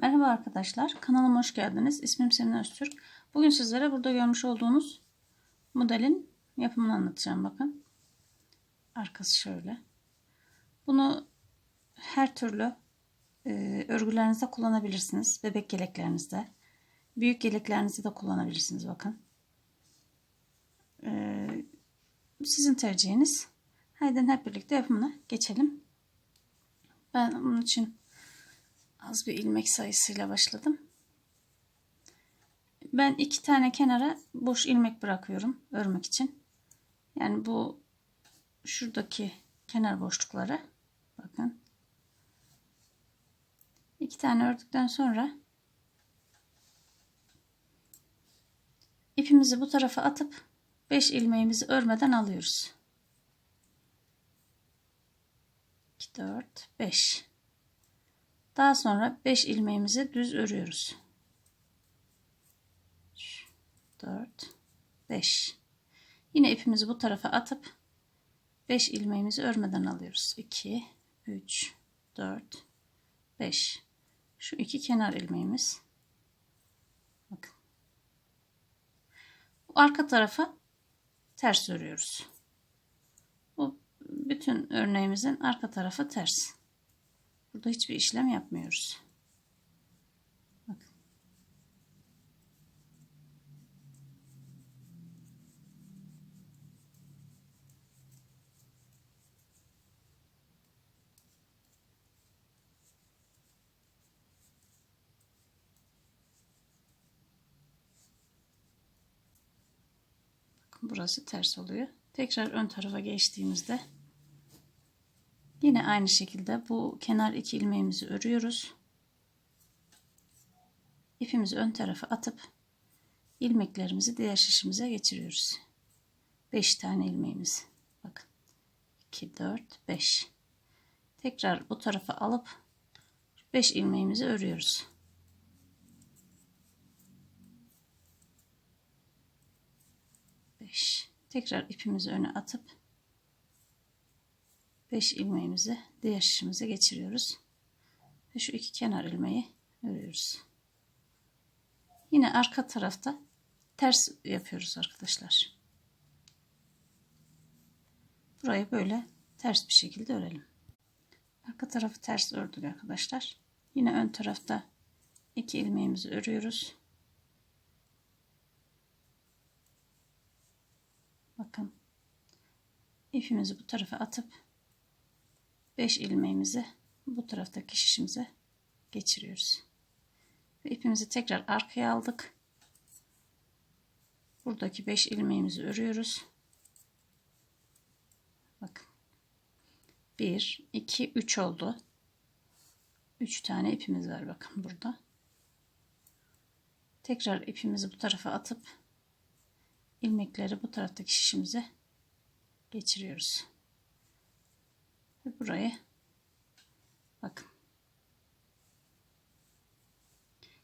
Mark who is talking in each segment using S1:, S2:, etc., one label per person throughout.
S1: Merhaba arkadaşlar, kanalıma hoş geldiniz. İsmim Semin Öztürk. Bugün sizlere burada görmüş olduğunuz modelin yapımını anlatacağım. Bakın, arkası şöyle. Bunu her türlü e, örgülerinizde kullanabilirsiniz. Bebek yeleklerinizde, büyük yeleklerinizde de kullanabilirsiniz. Bakın, e, sizin tercihiniz. Haydi hep birlikte yapımına geçelim. Ben bunun için az bir ilmek sayısıyla başladım. Ben iki tane kenara boş ilmek bırakıyorum örmek için. Yani bu şuradaki kenar boşluklara bakın. iki tane ördükten sonra ipimizi bu tarafa atıp 5 ilmeğimizi örmeden alıyoruz. 2 4 5 daha sonra 5 ilmeğimizi düz örüyoruz. 4 5 Yine ipimizi bu tarafa atıp 5 ilmeğimizi örmeden alıyoruz. 2 3 4 5 Şu iki kenar ilmeğimiz. Bakın. Bu arka tarafa ters örüyoruz. Bu bütün örneğimizin arka tarafı ters. Burada hiçbir işlem yapmıyoruz. Bakın. Burası ters oluyor. Tekrar ön tarafa geçtiğimizde Yine aynı şekilde bu kenar iki ilmeğimizi örüyoruz. İpimizi ön tarafa atıp ilmeklerimizi diğer şişimize geçiriyoruz. 5 tane ilmeğimiz. Bakın. 2 4 5. Tekrar bu tarafa alıp 5 ilmeğimizi örüyoruz. Beş. Tekrar ipimizi öne atıp 5 ilmeğimizi diğer şişimize geçiriyoruz. Ve şu iki kenar ilmeği örüyoruz. Yine arka tarafta ters yapıyoruz arkadaşlar. Burayı böyle ters bir şekilde örelim. Arka tarafı ters ördük arkadaşlar. Yine ön tarafta iki ilmeğimizi örüyoruz. Bakın ipimizi bu tarafa atıp 5 ilmeğimizi bu taraftaki şişimize geçiriyoruz. Ve ipimizi tekrar arkaya aldık. Buradaki 5 ilmeğimizi örüyoruz. Bakın. 1, 2, 3 oldu. 3 tane ipimiz var bakın burada. Tekrar ipimizi bu tarafa atıp ilmekleri bu taraftaki şişimize geçiriyoruz ve burayı bakın.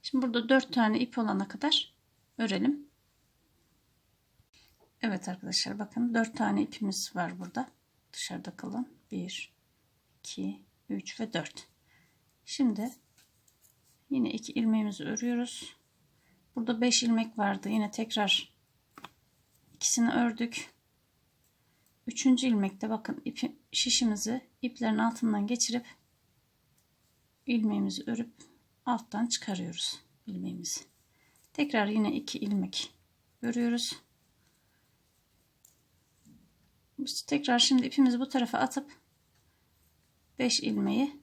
S1: Şimdi burada dört tane ip olana kadar örelim. Evet arkadaşlar bakın dört tane ipimiz var burada. Dışarıda kalan 1 2 3 ve 4. Şimdi yine iki ilmeğimizi örüyoruz. Burada 5 ilmek vardı. Yine tekrar ikisini ördük. Üçüncü ilmekte bakın ipi, şişimizi iplerin altından geçirip ilmeğimizi örüp alttan çıkarıyoruz ilmeğimizi. Tekrar yine iki ilmek örüyoruz. Tekrar şimdi ipimizi bu tarafa atıp 5 ilmeği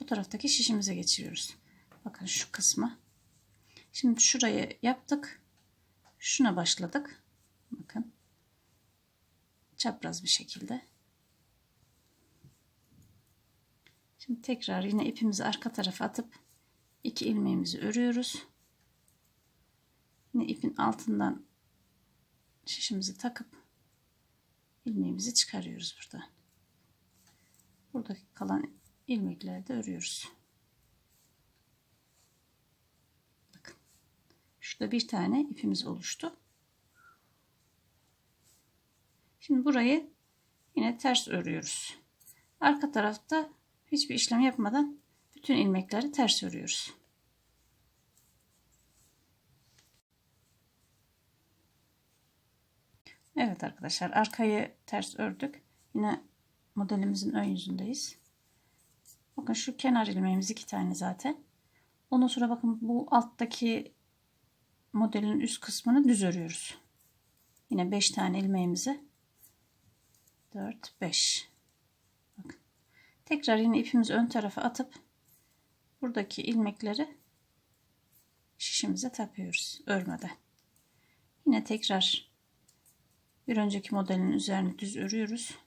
S1: bu taraftaki şişimize geçiriyoruz. Bakın şu kısmı. Şimdi şurayı yaptık. Şuna başladık. Çapraz bir şekilde. Şimdi tekrar yine ipimizi arka tarafa atıp iki ilmeğimizi örüyoruz. Yine ipin altından şişimizi takıp ilmeğimizi çıkarıyoruz buradan. Buradaki kalan ilmekleri de örüyoruz. Bakın. Şurada bir tane ipimiz oluştu. Şimdi burayı yine ters örüyoruz. Arka tarafta hiçbir işlem yapmadan bütün ilmekleri ters örüyoruz. Evet arkadaşlar arkayı ters ördük. Yine modelimizin ön yüzündeyiz. Bakın şu kenar ilmeğimiz iki tane zaten. Ondan sonra bakın bu alttaki modelin üst kısmını düz örüyoruz. Yine 5 tane ilmeğimizi 4 5 bakın. Tekrar yine ipimizi ön tarafa atıp buradaki ilmekleri şişimize takıyoruz örmeden. Yine tekrar bir önceki modelin üzerine düz örüyoruz.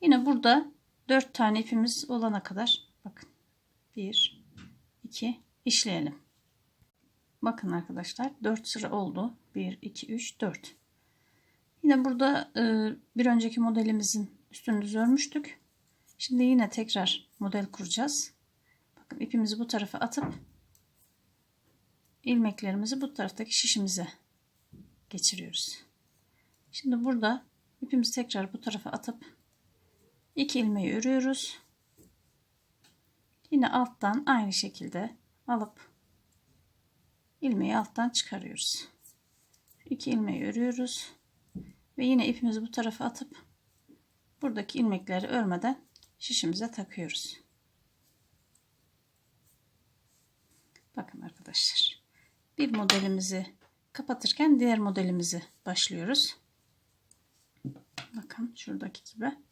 S1: Yine burada 4 tane ipimiz olana kadar bakın 1 2 işleyelim. Bakın arkadaşlar 4 sıra oldu. 1 2 3 4. Yine burada e, bir önceki modelimizin üstünü düz örmüştük. Şimdi yine tekrar model kuracağız. Bakın ipimizi bu tarafa atıp ilmeklerimizi bu taraftaki şişimize geçiriyoruz. Şimdi burada ipimizi tekrar bu tarafa atıp 2 ilmeği örüyoruz. Yine alttan aynı şekilde alıp ilmeği alttan çıkarıyoruz. 2 ilmeği örüyoruz ve yine ipimizi bu tarafa atıp buradaki ilmekleri örmeden şişimize takıyoruz. Bakın arkadaşlar. Bir modelimizi kapatırken diğer modelimizi başlıyoruz. Bakın şuradaki gibi.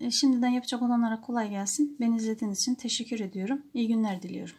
S1: E, şimdiden yapacak olanlara kolay gelsin. Beni izlediğiniz için teşekkür ediyorum. İyi günler diliyorum.